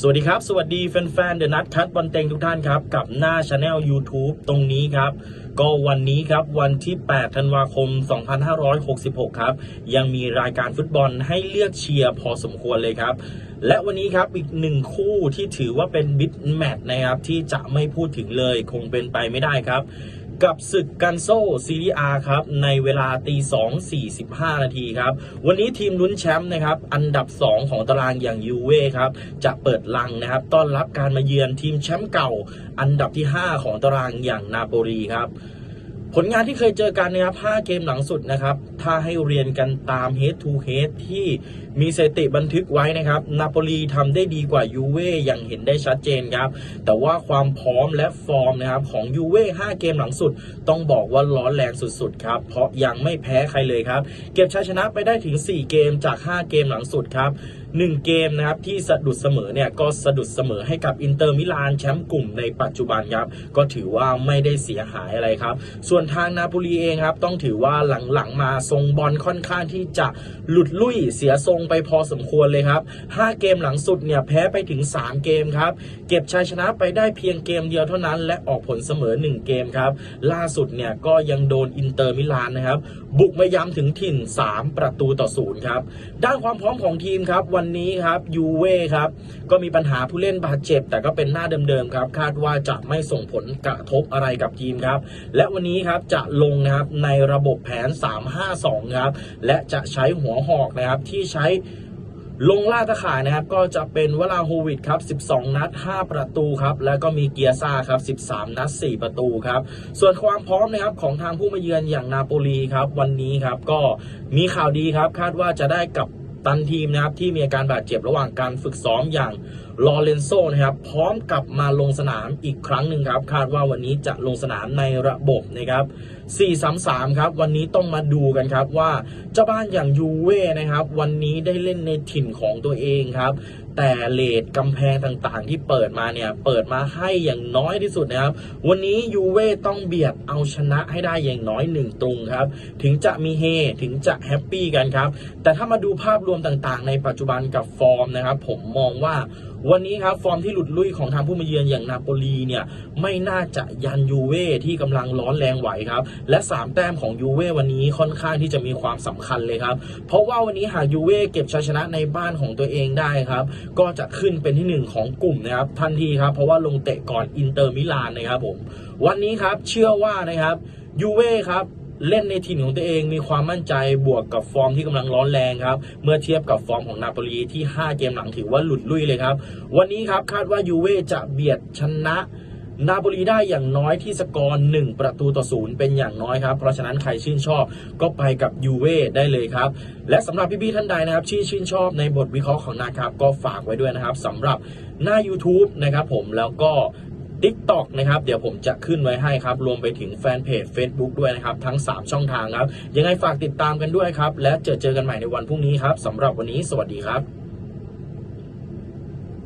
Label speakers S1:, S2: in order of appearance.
S1: สวัสดีครับ สวัสดีแฟนๆเดอะนัทคัทบอลเต็งทุกท่านครับ กับหน้าช anel YouTube ตรงนี้ครับ ก็วันนี้ครับวันที่ 8 ธันวาคม 2566 ครับ ยังมีรายการฟุตบอลให้เลือกเชียร์พอสมควรเลยครับ และวันนี้ครับอีกหนึ่งคู่ที่ถือว่าเป็นบิ๊กแมตช์นะครับ ที่จะไม่พูดถึงเลยคงเป็นไปไม่ได้ครับ กับศึกกันโซซีรีอาครับ ในเวลาตีสองสี่สิบห้านาทีครับ วันนี้ทีมลุ้นแชมป์นะครับ อันดับ 2 ของตารางอย่างยูเว่ครับ จะเปิดลังนะครับ ต้อนรับการมาเยือนทีมแชมป์เก่า อันดับที่ 5 ของตารางอย่างนาโปลีครับ ผลงานที่เคยเจอกันนะครับ 5 เกมหลังสุดนะครับ ถ้าให้เรียนกันตาม head to head ที่มีสถิติบันทึกไว้นะครับ นาโปลีทำได้ดีกว่ายูเว่อย่างเห็นได้ชัดเจนครับ แต่ว่าความพร้อมและฟอร์มนะครับของยูเว่5เกมหลังสุด ต้องบอกว่าร้อนแรงสุดๆครับ เพราะยังไม่แพ้ใครเลยครับ เก็บชัยชนะไปได้ถึง 4 เกมจาก 5 เกมหลังสุดครับ 1 เกมนะครับที่สะดุดเสมอเนี่ยก็สะดุดเสมอให้กับอินเตอร์มิลานแชมป์กลุ่มในปัจจุบันครับก็ถือว่าไม่ได้เสียหายอะไรครับ ส่วนทางนาโปลีเองครับต้องถือว่าหลังๆมาทรงบอลค่อนข้างที่จะหลุดลุ่ยเสียทรงไปพอสมควรเลยครับ 5 เกมหลังสุดเนี่ยแพ้ไปถึง 3 เกมครับ เก็บชัยชนะไปได้เพียงเกมเดียวเท่านั้น และออกผลเสมอ 1 เกมครับ ล่าสุดเนี่ยก็ยังโดนอินเตอร์มิลานนะครับบุกมาย้ำถึงถิ่น 3 ประตูต่อศูนย์ครับด้านความพร้อมของทีมครับวันนี้ครับยูเว่ครับก็มีปัญหาผู้เล่นบาดเจ็บ แต่ก็เป็นหน้าเดิมๆครับ คาดว่าจะไม่ส่งผลกระทบอะไรกับทีมครับ และวันนี้ครับจะลงนะครับในระบบแผน 3-5-2 ครับ และจะใช้หัวหอกนะครับที่ใช้ลงล่าตะข่ายนะครับก็จะเป็นวลาโฮวิดครับ 12 นัด 5 ประตูครับแล้วก็มีเกียร์ซ่าครับ 13 นัด 4 ประตูครับส่วนความพร้อมนะครับของทางผู้มาเยือนอย่างนาโปลีครับวันนี้ครับก็มีข่าวดีครับคาดว่าจะได้กับ ตันทีมนะครับที่มีอาการบาดเจ็บระหว่างการฝึกซ้อมอย่างลอเรนโซนะครับพร้อมกลับมาลงสนามอีกครั้งหนึ่งครับ คาดว่าวันนี้จะลงสนามในระบบนะครับ 4-3-3 ครับ วันนี้ต้องมาดูกันครับว่าเจ้าบ้านอย่างยูเว่นะครับ วันนี้ได้เล่นในถิ่นของตัวเองครับ แต่เลดกำแพงต่างๆ ที่เปิดมาเนี่ย เปิดมาให้อย่างน้อยที่สุดนะครับ วันนี้ยูเว่ต้องเบียดเอาชนะให้ได้อย่างน้อยหนึ่งตรงครับ ถึงจะมีเฮถึงจะแฮปปี้กันครับ แต่ถ้ามาดูภาพรวมต่างๆ ในปัจจุบันกับฟอร์มนะครับ ผมมองว่าวันนี้ครับ ฟอร์มที่หลุดลุ่ยของทางผู้มาเยือนอย่างนาโปลีเนี่ย ไม่น่าจะยันยูเว่ที่กำลังร้อนแรงไหวครับ และ 3 แต้มของยูเว่วันนี้ค่อนข้างที่จะมีความสำคัญเลยครับ เพราะว่าวันนี้หากยูเว่เก็บชัยชนะในบ้านของตัวเองได้ครับก็จะขึ้นเป็นที่หนึ่งของกลุ่มนะครับทันทีครับ เพราะว่าลงเตะก่อนอินเตอร์มิลานนะครับผม วันนี้ครับเชื่อว่านะครับยูเว่ครับเล่นในทีมของตัวเองมีความมั่นใจบวกกับฟอร์มที่กำลังร้อนแรงครับ เมื่อเทียบกับฟอร์มของนาโปลีที่ 5 เกมหลังถือว่าหลุดลุยเลยครับ วันนี้ครับคาดว่ายูเว่จะเบียดชนะ นาโปลีได้อย่างน้อยที่สกอร์1ประตูต่อศูนย์เป็นอย่างน้อยครับ เพราะฉะนั้นใครชื่นชอบก็ไปกับยูเว่ได้เลยครับ และสำหรับพี่ๆท่านใดนะครับที่ชื่นชอบในบทวิเคราะห์ของนะครับก็ฝากไว้ด้วยนะครับสำหรับหน้า YouTube นะครับผมแล้วก็ TikTok นะครับ เดี๋ยวผมจะขึ้นไว้ให้ครับ รวมไปถึงแฟนเพจ Facebook ด้วยนะครับ ทั้ง 3 ช่องทางครับ ยังไงฝากติดตามกันด้วยครับ และเจอเจอกันใหม่ในวันพรุ่งนี้ครับสำหรับวันนี้สวัสดีครับ